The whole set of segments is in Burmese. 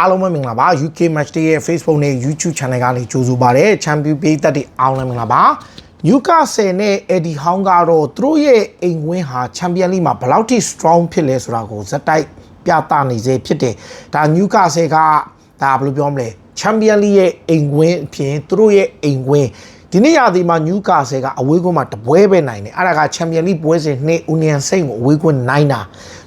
အားလုံးပဲမင်္ဂလာပါ UK Match Day ရဲ့ Facebook နဲ့ YouTube Channel ကနေကြိုဆိုပါရစေ Champion ပေးသက်တဲ့အားလုံးပဲမင်္ဂလာပါ Newcastle နဲ့ Eddie Howe ကတော့သူတို့ရဲ့အိမ်ကွင်းဟာ Champion League မှာဘယ်လောက်ထိ strong ဖြစ်လဲဆိုတာကိုဇက်တိုက်ပြသနေစေဖြစ်တယ်ဒါ Newcastle ကဒါဘယ်လိုပြောမလဲ Champion League ရဲ့အိမ်ကွင်းအပြင်သူတို့ရဲ့အိမ်ကွင်းဒီနေ့ရာသီမှာ Newcastle ကအဝေးကွင်းမှာတပွဲပဲနိုင်တယ်အဲ့ဒါက Champion League ပွဲစဉ်နှစ် Union Saint ကိုအဝေးကွင်းနိုင်တာ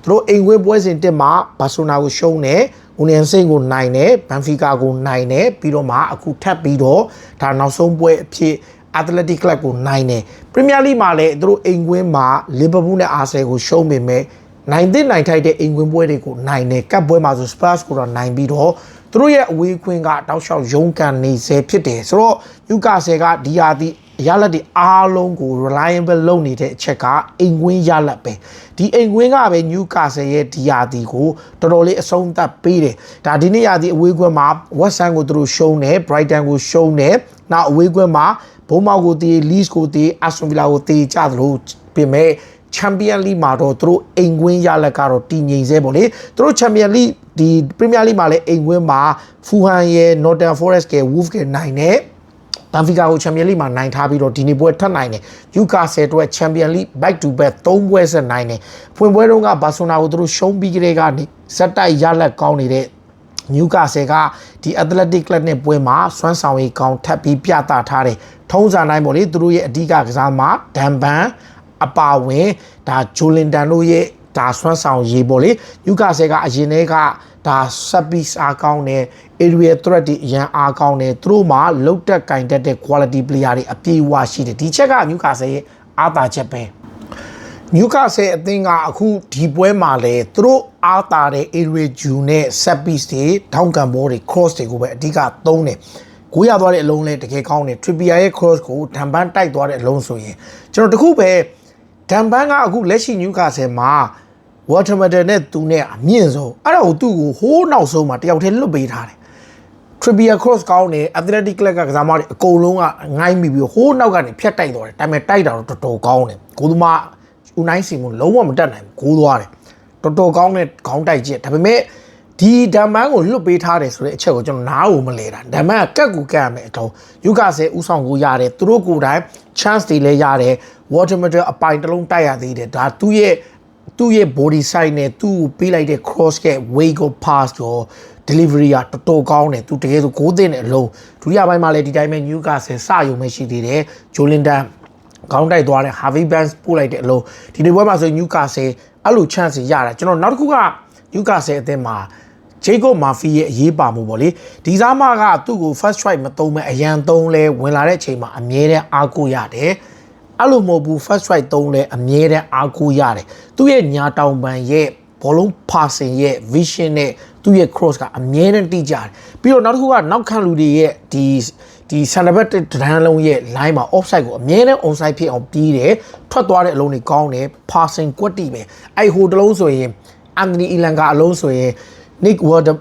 သူတို့အိမ်ကွင်းပွဲစဉ်တစ်မှာဘာဆိုနာကိုရှုံးတယ် Union Saint ကိုနိုင်တယ်ဘန်ဖီကာကိုနိုင်တယ်ပြီးတော့မှအခုထပ်ပြီးတော့ဒါနောက်ဆုံးပွဲအဖြစ် Athletic Club ကိုနိုင်တယ် Premier League မှာလည်းသူတို့အိမ်ကွင်းမှာ Liverpool နဲ့ Arsenal ကိုရှုံးပေမဲ့နိုင်တဲ့နိုင်ထိုက်တဲ့အိမ်ကွင်းပွဲတွေကိုနိုင်တယ်ကပ်ပွဲမှာဆို Spurs ကိုတော့နိုင်ပြီးတော့သူတို့ရဲ့အဝေးခွင်းကတောက်လျှောက်ရုန်းကန်နေစေဖြစ်တယ်ဆိုတော့ Newcastle ကဒီဟာဒီ ရလက်တွေအားလုံးကို reliable လုပ်နေတဲ့အချက်ကအိမ်ကွင်းရလက်ပဲဒီအိမ်ကွင်းကပဲ Newcastle ရဲ့ဒီယာဒီကိုတော်တော်လေးအဆုံးသတ်ပေးတယ်ဒါဒီနေ့ယာဒီအဝေးကွင်းမှာ West Ham ကိုသူတို့ရှုံးတယ် Brighton ကိုရှုံးတယ်နောက်အဝေးကွင်းမှာဘုံမောက်ကိုတီး Leeds ကိုတီး Aston Villa ကိုတီးကြသလိုပြင်မဲ့ Champion League မှာတော့သူတို့အိမ်ကွင်းရလက်ကတော့တည်ငြိမ်စေပေါ့လေသူတို့ Champion League ဒီ Premier League မှာလည်းအိမ်ကွင်းမှာ Fulham ရဲ့ Nottingham Forest က Wolves ကနိုင်တယ် ဘန်ဖီကာကိုချန်ပီယံလိမှာနိုင်ထားပြီးတော့ဒီနေ့ပွဲထပ်နိုင်တယ်ယူကာဆယ်အတွက်ချန်ပီယံလိ back to back ၃ပွဲဆက်နိုင်တယ်ဖွင့်ပွဲတုန်းကဘာဆိုနာကိုသူတို့ရှုံးပြီးကလေးကနေဇက်တိုက်ရလက်ကောင်းနေတဲ့နျူကာဆယ်ကဒီ Athletic Club နဲ့ပွဲမှာစွမ်းဆောင်ရည်ကောင်းထပ်ပြီးပြသထားတယ်ထုံးစံတိုင်းပေါ့လေသူတို့ရဲ့အဓိကကစားမှာဒန်ဘန်အပါဝင်ဒါဂျိုလင်တန်တို့ရဲ့ ဒါဆွမ်းဆောင်ရေးပေါ့လေယူကာဆယ်ကအရင်တည်းကဒါဆက်ပြီးအားကောင်းတယ် area threat တွေအရန်အားကောင်းတယ်သူတို့မှာလုတ်တက်ကင်တက်တဲ့ quality player တွေအပြည့်အဝရှိတယ်ဒီချက်ကယူကာဆယ်ရဲ့အားသာချက်ပဲနျူကာဆယ်အသင်းကအခုဒီပွဲမှာလဲသူတို့အားတာတဲ့ area Ju နဲ့ set piece တွေထောင်းကန်ဘောတွေ cross တွေကိုပဲအဓိကသုံးတယ်ကိုရသွားတဲ့အလုံးလဲတကယ်ကောင်းတယ် Trippier ရဲ့ cross ကိုဒန်ပန်းတိုက်သွားတဲ့အလုံးဆိုရင်ကျွန်တော်တခုပဲ ဒန်ပန်းကအခုလက်ရှိနျူကာဆယ်မှာ Watermeter နဲ့သူနဲ့အမြင့်ဆုံးအဲ့ဒါကိုသူ့ကိုဟိုးနောက်ဆုံးမှာတယောက်တည်းလွတ်ပေးထားတယ် Trippier cross ကောင်းတယ် Athletic Club ကကစားမတွေအကုန်လုံးကငိုင်းမိပြီးဟိုးနောက်ကနေဖြတ်တိုက်သွားတယ်ဒါပေမဲ့တိုက်တာတော့တော်တော်ကောင်းတယ်ကိုသမားဦးနိုင်စီမလုံးဝမတက်နိုင်ဘူးကိုးသွားတယ်တော်တော်ကောင်းတဲ့ခေါင်းတိုက်ချက်ဒါပေမဲ့ ဒီဒမ်မန်ကိုလွတ်ပေးထားတယ်ဆိုတဲ့အချက်ကိုကျွန်တော်နားကိုမလဲတာဒမ်မန်ကကတ်ကူကတ်ရမယ်အထုံးယူကာဆယ်ဥဆောင်ကိုရတယ်သူတို့ကိုယ်တိုင် chance တွေလည်းရတယ် watermeter အပိုင်တစ်လုံးတိုက်ရသေးတယ်ဒါသူ့ရဲ့သူ့ရဲ့ body size နဲ့သူ့ကိုပေးလိုက်တဲ့ cross ရဲ့ weight ကို pass ကို delivery ကတော်တော်ကောင်းတယ်သူတကယ်ဆို6သိန်းနဲ့အလုံးဒုတိယပိုင်းမှာလည်းဒီတိုင်းပဲ Newcastle စယုံမရှိသေးတယ် Jolinton ခေါင်းတိုက်သွားတဲ့ Harvey Barnes ပို့လိုက်တဲ့အလုံးဒီနေ့ပွဲမှာဆို Newcastle အဲ့လို chance ရတာကျွန်တော်နောက်တစ်ခုက Newcastle အသင်းမှာ Jacob Murphy ရဲ့အရေးပါမှုပေါ့လေဒီစားမကသူ့ကို first strike မသုံးမဲ့အရန်သုံးလဲဝင်လာတဲ့အချိန်မှာအမြဲတမ်းအားကိုရတယ်အဲ့လိုမဟုတ်ဘူး first strike သုံးလဲအမြဲတမ်းအားကိုရတယ်သူ့ရဲ့ညာတောင်ပံရဲ့ဘောလုံး passing ရဲ့ vision နဲ့သူ့ရဲ့ cross ကအမြဲတမ်းတိကျတယ်ပြီးတော့နောက်တစ်ခုကနောက်ခံလူတွေရဲ့ဒီဒီ center back တန်းလုံးရဲ့ line မှာ offside ကိုအမြဲတမ်း onside ဖြစ်အောင်ပြီးတယ်ထွက်သွားတဲ့အလုံးတွေကောင်းတယ် passing ကွက်တီပဲအဲ့ဟိုတလုံးဆိုရင် Anthony Elanga အလုံးဆိုရင် Nick Water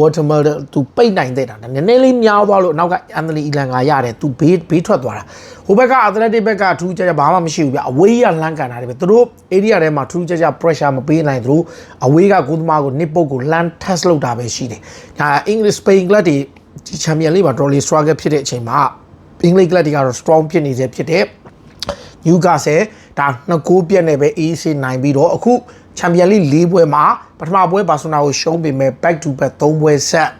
Watermelon သူပိတ်နိုင်တဲ့တာနည်းနည်းလေးများသွားလို့နောက်က Anthony Elanga ရတယ်သူဘေးဘေးထွက်သွားတာဟိုဘက်က Athletic ဘက်ကထူးခြားခြားဘာမှမရှိဘူးဗျအဝေးရလန်းကန်တာတွေပဲသူတို့ area ထဲမှာထူးခြားခြား pressure မပေးနိုင်သူတို့အဝေးကကိုသမားကို nip ပုတ်ကိုလန်း test လုပ်တာပဲရှိတယ်ဒါ English Spain club တွေဒီ Champion League မှာတော်လေး struggle ဖြစ်တဲ့အချိန်မှာ English club တွေကတော့ strong ဖြစ်နေစေဖြစ်တဲ့ Newcastle ဒါနှစ်ကိုးပြက်နေပဲ AC နိုင်ပြီးတော့အခုချန်ပီယံလိ၄ပွဲမှာပထမပွဲဘာဆိုနာကိုရှုံးပေမဲ့ back to back ၃ပွဲဆက်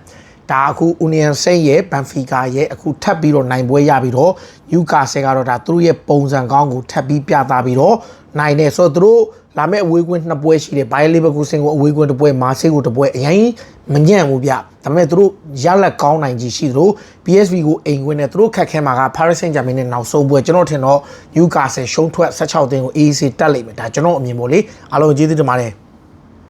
ဒါအခု Union Saint ရဲ့ Benfica ရဲ့အခုထပ်ပြီးတော့နိုင်ပွဲရပြီးတော့ Newcastle ကတော့ဒါသူတို့ရဲ့ပုံစံကောင်းကိုထပ်ပြီးပြသပြီးတော့နိုင်တယ်ဆိုတော့သူတို့ လာမဲ့အဝေးကွင်းနှစ်ပွဲရှိတယ် Bayer Leverkusen ကိုအဝေးကွင်းတစ်ပွဲမာဆေးကိုတစ်ပွဲအရင်မညံ့ဘူးဗျဒါပေမဲ့သူတို့ရလက်ကောင်းနိုင်ကြီးရှိသလို PSV ကိုအိမ်ကွင်းနဲ့သူတို့ခက်ခဲမှာက Paris Saint-Germain နဲ့နောက်ဆုံးပွဲကျွန်တော်ထင်တော့ Newcastle ရှုံးထွက်16သင်းကို AC တက်လိမ့်မယ်ဒါကျွန်တော်အမြင်ပေါ့လေအားလုံးကျေးဇူးတင်ပါတယ်